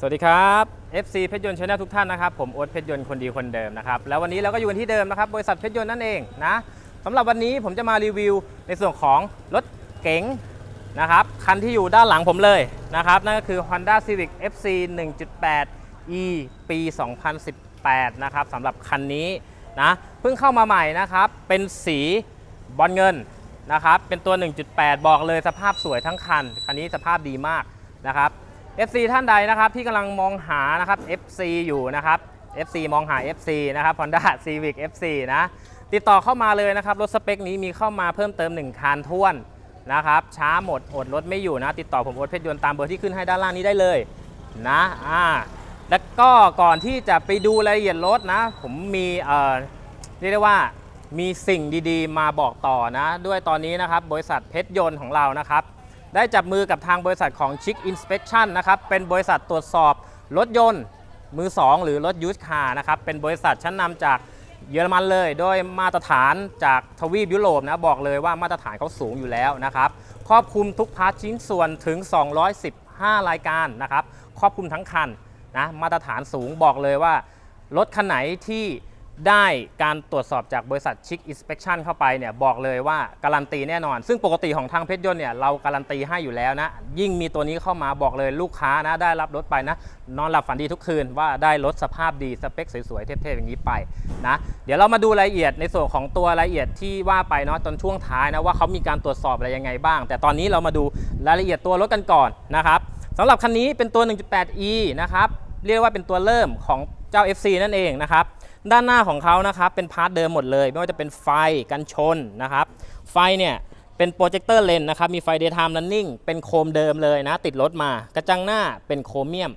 สวัสดีครับ FC เพชรยนต์ชาแนลทุกท่านนะครับ ผมโอ๊ตเพชรยนต์คนดีคนเดิมนะครับ แล้ววันนี้เราก็อยู่กันที่เดิมนะครับ บริษัทเพชรยนต์นั่นเองนะสำหรับวันนี้ผมจะมารีวิวในส่วนของรถเก๋งนะครับ คันที่อยู่ด้านหลังผมเลยนะครับ นั่นก็คือ Honda Civic FC 1.8 E ปี 2018 นะครับสำหรับคันนี้นะเพิ่งเข้ามาใหม่นะครับ เป็นสีบอลเงินนะครับ เป็นตัว 1.8 บอกเลยสภาพสวยทั้งคัน คันนี้สภาพดีมากนะครับ FC ท่านใดนะครับที่กำลังมองหานะครับ FC อยู่นะครับ FC มองหา FC นะครับ Honda Civic FC นะ ติดต่อเข้ามาเลยนะครับ รถสเปคนี้มีเข้ามาเพิ่มเติม 1 คันท้วนนะครับ ช้าหมด อดรถไม่อยู่นะ ติดต่อผมโอ๊ตเพชรยนต์ตามเบอร์ที่ขึ้นให้ด้านล่างนี้ได้เลยนะอ่าแล้วก็ก่อนที่จะไปดูรายละเอียดรถนะ ผมมีเอ่อเรียกได้ว่ามีสิ่งดีๆ มาบอกต่อนะ ด้วยตอนนี้นะครับ บริษัทเพชรยนต์ของเรานะครับ ได้จับมือกับทางบริษัทของ Chic Inspection นะครับเป็นบริษัทตรวจสอบรถยนต์มือ 2 หรือรถยูสคาร์นะครับเป็นบริษัทชั้นนำจากเยอรมันเลย โดยมาตรฐานจากทวีปยุโรปนะบอกเลยว่ามาตรฐานเขาสูงอยู่แล้วนะครับครอบคลุมทุกพาร์ทชิ้นส่วนถึง 215 รายการนะครับครอบคลุมทั้งคันนะมาตรฐานสูงบอกเลยว่า รถคันไหนที่ ได้การตรวจสอบจากบริษัทชิคอินสเป t ชันเข้าไปเนี่ยบอกเลยว่าการันตีแน่นอน ซึ่งปกติของทางเพชรยนต์เนี่ยเราการันตีให้อยู่แล้วนะ ยิ่งมีตัวนี้เข้ามาบอกเลยลูกค้านะ ได้รับรถไปนะ นอนหลับฝันดีทุกคืนว่าได้รถสภาพดี สเปคสวยๆ เท่ๆอย่างนี้ไปนะ เดี๋ยวเรามาดูรายละเอียดในส่วนของตัวรายละเอียดที่ว่าไปเนาะตอนช่วงท้ายนะว่าเขามีการตรวจสอบอะไรยังไงบ้าง แต่ตอนนี้เรามาดูรายละเอียดตัวรถกันก่อนนะครับสำหรับคันนี้เป็นตัว 1.8e นะครับเรียกว่าเป็นตัวเริ่มของเจ้า FC นั่นเองนะครับ ด้านหน้าของเขานะครับเป็นพาร์ทเดิมหมดเลย ไม่ว่าจะเป็นไฟกันชนนะครับ ไฟเนี่ยเป็นโปรเจคเตอร์เลนนะครับ มีไฟ daytime running เป็นโคมเดิมเลยนะ ติดรถมา กระจังหน้าเป็นโครเมียม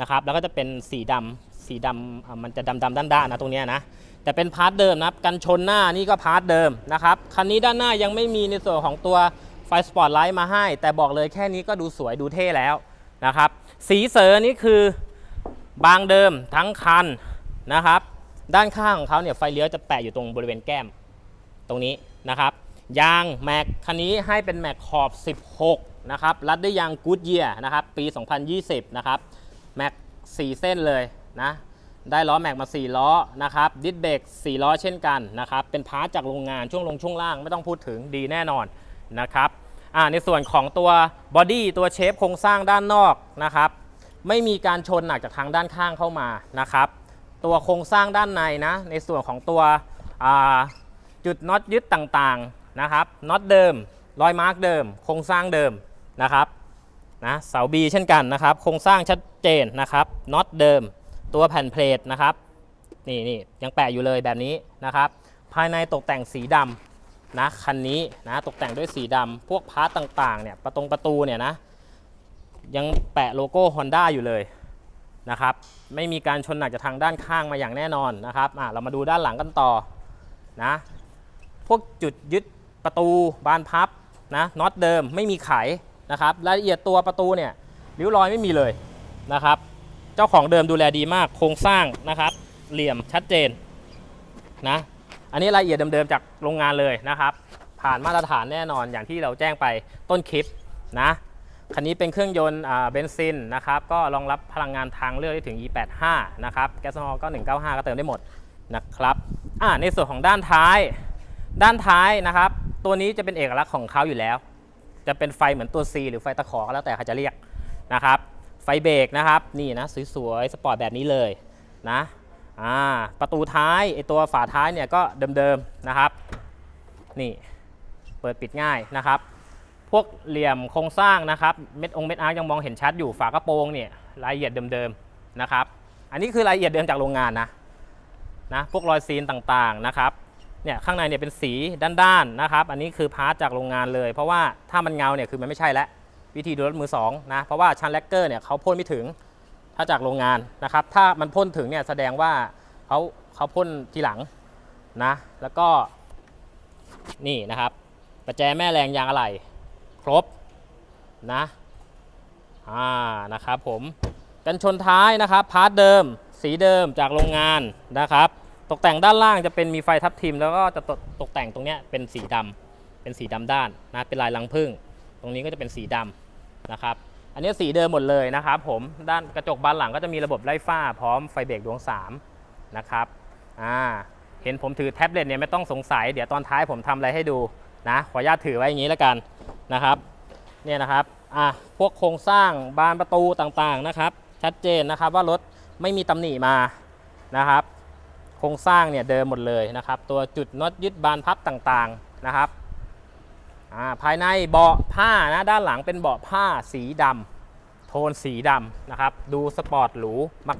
นะครับ แล้วก็จะเป็นสีดำสีดำมันจะดำดำด้านด้านๆนะตรงนี้นะ แต่เป็นพาร์ทเดิมนะครับ กันชนหน้านี่ก็พาร์ทเดิมนะครับ คันนี้ด้านหน้ายังไม่มีในส่วนของตัวไฟสปอตไลท์มาให้ แต่บอกเลยแค่นี้ก็ดูสวยดูเท่แล้วนะครับ สีเสอนี่คือบางเดิมทั้งคันนะครับ ด้านข้างของเขาเนี่ยไฟเลี้ยวจะแปะอยู่ตรงบริเวณแก้ม ตรงนี้นะครับยางแม็กคันนี้ให้เป็นแม็กขอบ 16 นะครับรัดด้วยยางกูดเยียนะครับปี 2020 นะครับแม็ก4เส้นเลยนะได้ล้อแม็กมา 4 ล้อนะครับดิสเบรก4ล้อเช่นกันนะครับเป็นพาร์ทจากโรงงานช่วงลงช่วงล่างไม่ต้องพูดถึงดีแน่นอนนะครับในส่วนของตัวบอดี้ตัวเชฟโครงสร้างด้านนอกนะครับไม่มีการชนหนักจากทางด้านข้างเข้ามานะครับ ตัวโครงสร้างด้านในนะ ในส่วนของตัวจุดน็อตยึดต่างๆนะครับน็อตเดิมรอยมาร์กเดิม โครงสร้างเดิมนะครับนะเสาบีเช่นกันนะครับ โครงสร้างชัดเจนนะครับน็อตเดิม ตัวแผ่นเพลทนะครับนี่นี่ยังแปะอยู่เลยแบบนี้นะครับ ภายในตกแต่งสีดำนะคันนี้นะตกแต่งด้วยสีดำพวกพาร์ตต่างๆเนี่ยประตงประตูเนี่ยนะยังแปะโลโก้ Honda อยู่เลย นะครับไม่มีการชนหนักจากทางด้านข้างมาอย่างแน่นอนนะครับอะเรามาดูด้านหลังกันต่อนะพวกจุดยึดประตูบานพับนะน็อตเดิมไม่มีไขนะครับรายละเอียดตัวประตูเนี่ยริ้วรอยไม่มีเลยนะครับ เจ้าของเดิมดูแลดีมากโครงสร้างนะครับ เหลี่ยมชัดเจนนะอันนี้รายละเอียดเดิมๆจากโรงงานเลยนะครับ ผ่านมาตรฐานแน่นอนอย่างที่เราแจ้งไปต้นคลิปนะ คันนี้เป็นเครื่องยนต์เบนซินนะครับก็รองรับพลังงานทางเลือกได้ถึง E85 นะครับแก๊สโซฮอลก็ 195 ก็เติมได้หมดนะครับอ่าในส่วนของด้านท้าย ด้านท้ายนะครับ ตัวนี้จะเป็นเอกลักษณ์ของเขาอยู่แล้ว จะเป็นไฟเหมือนตัว C หรือไฟตะขอก็แล้วแต่เขาจะเรียกนะครับ ไฟเบรกนะครับนี่นะสวยๆสปอร์ตแบบนี้เลยนะอ่าประตูท้ายไอตัวฝาท้ายเนี่ยก็เดิมๆนะครับ นี่เปิดปิดง่ายนะครับ พวกเหลี่ยมโครงสร้างนะครับเม็ดองเม็ดอาร์ยังมองเห็นชัดอยู่ฝากระโปรงเนี่ยรายละเอียดเดิมๆนะครับ อันนี้คือรายละเอียดเดิมจากโรงงานนะนะพวกรอยซีนต่างๆนะครับเนี่ยข้างในเนี่ยเป็นสีด้านๆนะครับ อันนี้คือพาร์ทจากโรงงานเลย เพราะว่าถ้ามันเงาเนี่ยคือมันไม่ใช่แล้ววิธีดูรถมือสองนะเพราะว่าชั้นแลกเกอร์เนี่ยเขาพ่นไม่ถึงถ้าจากโรงงานนะครับ ถ้ามันพ่นถึงเนี่ยแสดงว่าเขาเขาพ่นทีหลังนะ แล้วก็นี่นะครับประแจแม่แรงยางอะไหล่ ครบนะอ่านะครับผมกันชนท้ายนะครับพาร์ทเดิม สีเดิมจากโรงงานนะครับ ตกแต่งด้านล่างจะเป็นมีไฟทับทิม แล้วก็จะตกตกแต่งตรงเนี้ยเป็นสีดำเป็นสีดำด้านนะเป็นลายลังพึ่ง ตรงนี้ก็จะเป็นสีดำนะครับ อันนี้สีเดิมหมดเลยนะครับ ผมด้านกระจกบานหลังก็จะมีระบบไล่ฝ้า พร้อมไฟเบรกดวง3นะครับอ่าเห็นผมถือแท็บเล็ตเนี่ยไม่ต้องสงสัยเดี๋ยวตอนท้ายผมทำอะไรให้ดูนะขออนุญาตถือไว้อย่างนี้แล้วกัน นะครับเนี่ยนะครับอะพวกโครงสร้างบานประตูต่างๆนะครับ ชัดเจนนะครับว่ารถไม่มีตำหนิมานะครับ โครงสร้างเนี่ยเดิมหมดเลยนะครับ ตัวจุดน็อตยึดบานพับต่างๆนะครับอ่าภายในเบาะผ้านะด้านหลังเป็นเบาะผ้าสีดำโทนสีดำนะครับ ดูสปอร์ตหรู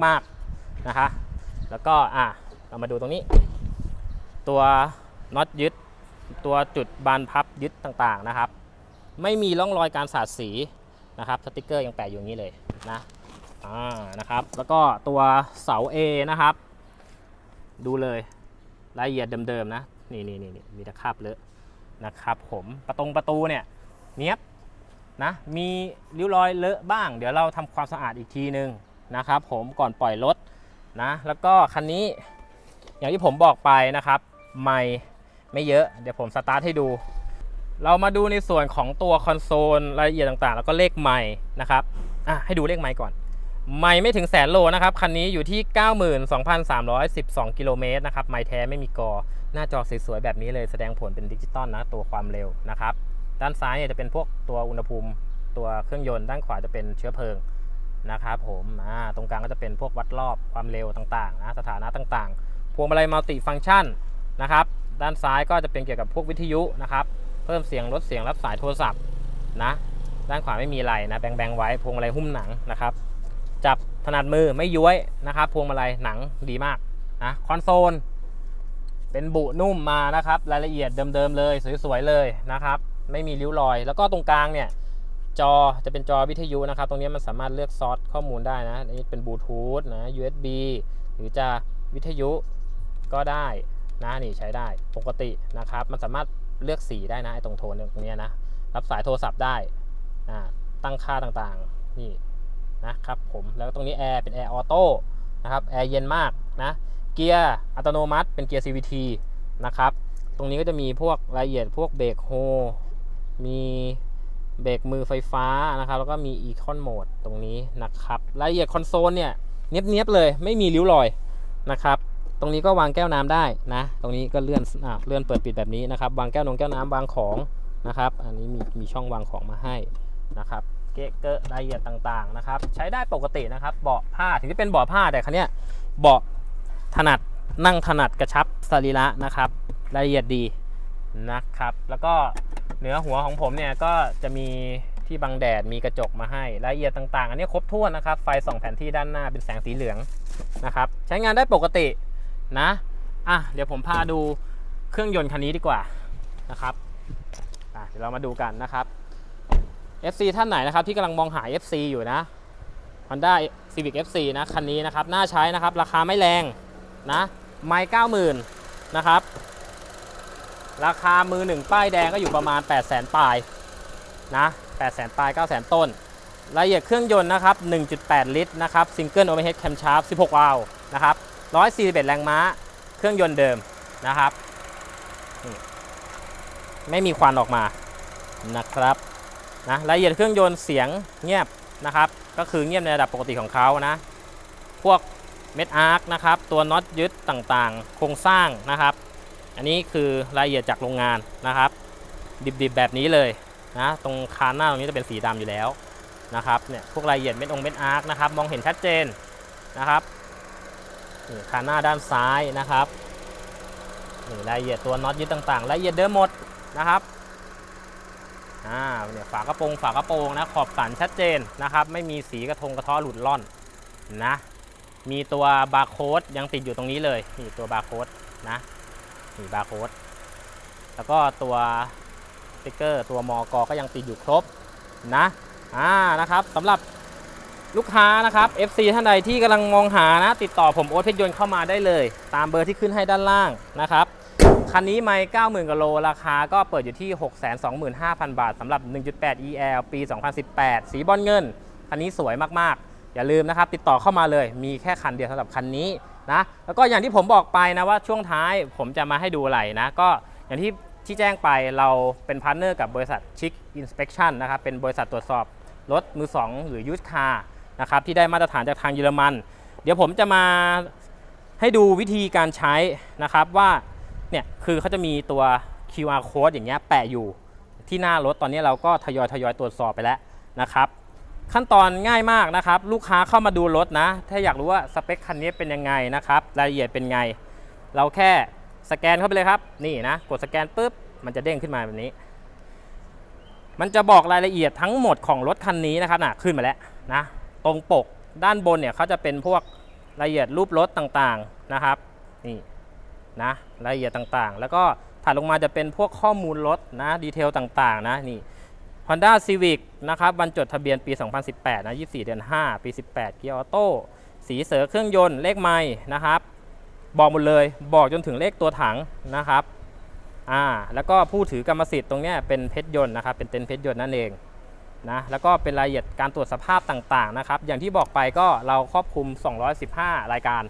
มากๆนะคะแล้วก็อะเรามาดูตรงนี้ ตัวน็อตยึดตัวจุดบานพับยึดต่างๆนะครับ ไม่มีร่องรอยการสาดสีนะครับสติกเกอร์ยังแปะอยู่อย่างนี้เลยนะอ่านะครับแล้วก็ตัวเสา A นะครับ ดูเลยรายละเอียดเดิมๆนะนี่นี่นี่มีตะคราบเลอะนะครับผมประตงประตูเนี่ยเนี้ยบนะมีริ้วรอยเลอะบ้าง เดี๋ยวเราทำความสะอาดอีกทีนึงนะครับผมก่อนปล่อยรถนะแล้วก็คันนี้อย่างที่ผมบอกไปนะครับ ไม่ไม่เยอะ เดี๋ยวผมสตาร์ทให้ดู เรามาดูในส่วนของตัวคอนโซลรายละเอียดต่างๆ แล้วก็เลขไมล์นะครับอะให้ดูเลขไมล์ก่อน ไม่ไม่ถึงแสนโลนะครับ คันนี้อยู่ที่ 92,312 กิโลเมตรนะครับ ไม่แท้ไม่มีกอ หน้าจอสวยๆแบบนี้เลยแสดงผลเป็นดิจิตอลนะ ตัวความเร็วนะครับ ด้านซ้ายเนี่ยจะเป็นพวกตัวอุณหภูมิ ตัวเครื่องยนต์ ด้านขวาจะเป็นเชื้อเพลิงนะครับผมอ่าตรงกลางก็จะเป็นพวกวัดรอบความเร็วต่างๆนะสถานะต่างๆ พวงมาลัยมัลติฟังก์ชันนะครับ ด้านซ้ายก็จะเป็นเกี่ยวกับพวกวิทยุนะครับ เพิ่มเสียงลดเสียงรับสายโทรศัพท์นะ ด้านขวาไม่มีอะไรนะแบงแบงๆไว้พวงมาลัยหุ้มหนังนะครับ จับถนัดมือไม่ย้วยนะครับ พวงมาลัยหนังดีมากนะคอนโซล เป็นบุนุ่มมานะครับ รายละเอียดเดิมๆเลย สวยๆเลยนะครับ ไม่มีริ้วรอย แล้วก็ตรงกลางเนี่ยจอจะเป็นจอวิทยุนะครับ ตรงนี้มันสามารถเลือกซอสข้อมูลได้นะอันนี้เป็นบลูทูธนะ USB หรือจะวิทยุก็ได้นะนี่ใช้ได้ปกตินะครับ มันสามารถ เลือกสีได้นะไอ้ตรงโทนตรงเนี้ยนะ รับสายโทรศัพท์ได้อ่าตั้งค่าต่างๆ นี่นะครับผมแล้วตรงนี้แอร์เป็นแอร์ออโต้นะครับแอร์เย็นมากนะเกียร์อัตโนมัติเป็นเกียร์ CVT นะครับตรงนี้ก็จะมีพวกรายละเอียดพวกเบรกโฮมีเบรกมือไฟฟ้านะครับ แล้วก็มีอีคอนโหมดตรงนี้นะครับ รายละเอียดคอนโซลเนี่ยเนียบๆเลยไม่มีริ้วรอยนะครับ ตรงนี้ก็วางแก้วน้ำได้นะ ตรงนี้ก็เลื่อนอ่าเลื่อนเปิดปิดแบบนี้นะครับ วางแก้วนงแก้วน้ำวางของนะครับ อันนี้มีมีช่องวางของมาให้นะครับเกะเกอะรายละเอียดต่างๆนะครับ ใช้ได้ปกตินะครับ เบาะผ้าถึงจะเป็นเบาะผ้าแต่คันเนี้ยเบาะถนัดนั่งถนัดกระชับสรีระนะครับ รายละเอียดดีนะครับ แล้วก็เหนือหัวของผมเนี่ยก็จะมีที่บังแดดมีกระจกมาให้รายละเอียดต่างๆ อันนี้ครบถ้วนนะครับ ไฟส่องแผนที่ด้านหน้าเป็นแสงสีเหลืองนะครับ ใช้งานได้ปกติ นะอะเดี๋ยวผมพาดูเครื่องยนต์คันนี้ดีกว่านะครับอะเดี๋ยวเรามาดูกันนะครับ FC ท่านไหนนะครับที่กำลังมองหา FC อยู่นะ Honda Civic FC นะคันนี้นะครับน่าใช้นะครับราคาไม่แรงนะไม่เก้าหมื่นนะครับ ราคามือหนึ่งป้ายแดงก็อยู่ประมาณ 8 0 0 0 0 0ปลายนะ8 0 0 0 0 0ปลาย 9 0 0 0 0 ต้นรายละเอียดเครื่องยนต์นะครับ 1.8 ลิตรนะครับ Single Overhead Camshaft 16 วาล์วนะครับ 141 แรงม้า เครื่องยนต์เดิมนะครับ ไม่มีควันออกมานะครับนะรายละเอียดเครื่องยนต์เสียงเงียบนะครับ ก็คือเงียบในระดับปกติของเขานะ พวกเม็ดอาร์คนะครับ ตัวน็อตยึดต่างๆ โครงสร้างนะครับ อันนี้คือรายละเอียดจากโรงงานนะครับ ดิบๆแบบนี้เลยนะตรงคานหน้าตรงนี้จะเป็นสีดำอยู่แล้วนะครับเนี่ยพวกรายละเอียดเม็ดองเม็ดอาร์คนะครับ มองเห็นชัดเจนนะครับ นี่คานหน้าด้านซ้ายนะครับนี่รายละเอียดตัวน็อตยึดต่างๆรายละเอียดเดิมหมดนะครับอ่าเนี่ยฝากระโปรงฝากระโปรงนะขอบสันชัดเจนนะครับ ไม่มีสีกระทงกระท้อหลุดล่อนนะมีตัวบาร์โค้ดยังติดอยู่ตรงนี้เลยนี่ตัวบาร์โค้ดนะนี่บาร์โค้ดแล้วก็ตัวสติ๊กเกอร์ ตัวมอกก็ยังติดอยู่ครบนะอ่านะครับสำหรับ ลูกค้านะครับ FC ท่านใดที่กำลังมองหานะ ติดต่อผมโอ๊ตเพชรยนต์เข้ามาได้เลย ตามเบอร์ที่ขึ้นให้ด้านล่างนะครับ คันนี้ไม่90,000กิโล ราคาก็เปิดอยู่ที่ 625,000 บาทสำหรับ 1.8 EL ปี 2018 สีบอลเงิน คันนี้สวยมากๆ อย่าลืมนะครับ ติดต่อเข้ามาเลย มีแค่คันเดียวสำหรับคันนี้นะ แล้วก็อย่างที่ผมบอกไปนะว่าช่วงท้ายผมจะมาให้ดูอะไรนะ ก็อย่างที่ที่แจ้งไปเราเป็นพาร์ทเนอร์กับบริษัทชิคอินสเป t ชันนะครับ เป็นบริษัทตรวจสอบรถมือสองหรือยูสคาร์ นะครับที่ได้มาตรฐานจากทางเยอรมัน เดี๋ยวผมจะมาให้ดูวิธีการใช้นะครับว่าเนี่ยคือเขาจะมีตัว QR code อย่างเงี้ยแปะอยู่ที่หน้ารถตอนนี้เราก็ทยอยทยอยตรวจสอบไปแล้วนะครับ ขั้นตอนง่ายมากนะครับ ลูกค้าเข้ามาดูรถนะ ถ้าอยากรู้ว่าสเปคคันนี้เป็นยังไงนะครับรายละเอียดเป็นไง เราแค่สแกนเข้าไปเลยครับ นี่นะ กดสแกนปุ๊บมันจะเด้งขึ้นมาแบบนี้ มันจะบอกรายละเอียดทั้งหมดของรถคันนี้นะครับนะขึ้นมาแล้วนะ ตรงปกด้านบนเนี่ยเขาจะเป็นพวกรายละเอียดรูปรถต่างๆนะครับนี่นะรายละเอียดต่างๆ แล้วก็ถัดลงมาจะเป็นพวกข้อมูลรถนะดีเทลต่างๆนะนี่ Honda Civic นะครับวันจดทะเบียนปี 2018นะ24 เดือน 5 ปี 18 เกียร์ออโต้สีเสือเครื่องยนต์เลขไม้นะครับ บอกหมดเลยบอกจนถึงเลขตัวถังนะครับอ่าแล้วก็ผู้ถือกรรมสิทธิ์ตรงนี้เป็นเพชรยนต์นะครับเป็นเต็นเพชรยนต์นั่นเอง นะแล้วก็เป็นรายละเอียดการตรวจสภาพต่างๆนะครับอย่างที่บอกไปก็เราครอบคลุม 215 รายการ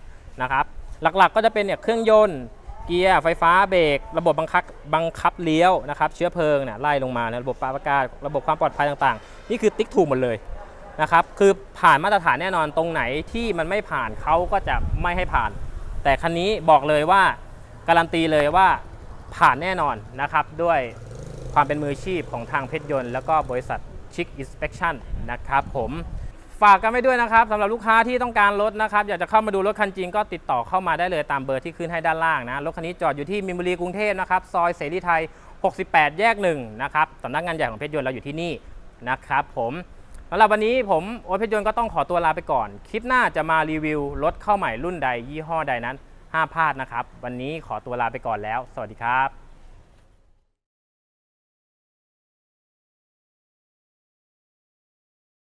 นะครับหลักๆก็จะเป็นเนี่ยเครื่องยนต์เกียร์ไฟฟ้าเบรกระบบบังคับบังคับเลี้ยวนะครับเชื้อเพลิงเนี่ยไล่ลงมานะระบบปรับอากาศระบบความปลอดภัยต่างๆ นี่คือติ๊กถูกหมดเลยนะครับคือผ่านมาตรฐานแน่นอนตรงไหนที่มันไม่ผ่านเขาก็จะไม่ให้ผ่าน แต่คันนี้บอกเลยว่าการันตีเลยว่าผ่านแน่นอนนะครับด้วยความเป็นมืออาชีพของทางเพชรยนต์ แล้วก็บริษัท ชิคอินสเป t ชั่นนะครับผมฝากกันไว้ด้วยนะครับสำหรับลูกค้าที่ต้องการรถนะครับ อยากจะเข้ามาดูรถคันจริงก็ติดต่อเข้ามาได้เลยตามเบอร์ที่ขึ้นให้ด้านล่างนะ รถคันนี้จอดอยู่ที่มินบุรีกรุงเทพนะครับ ซอยเสรีไทย 68 แยกหนึ่งนะครับสำนักงานใหญ่ของเพชรยนต์เราอยู่ที่นี่นะครับผมสำหรับวันนี้ผมโอ๊ตเพชรยนต์ก็ต้องขอตัวลาไปก่อน คลิปหน้าจะมารีวิวรถเข้าใหม่รุ่นใดยี่ห้อใดนั้นห้ามพลาดนะครับ วันนี้ขอตัวลาไปก่อนแล้ว สวัสดีครับ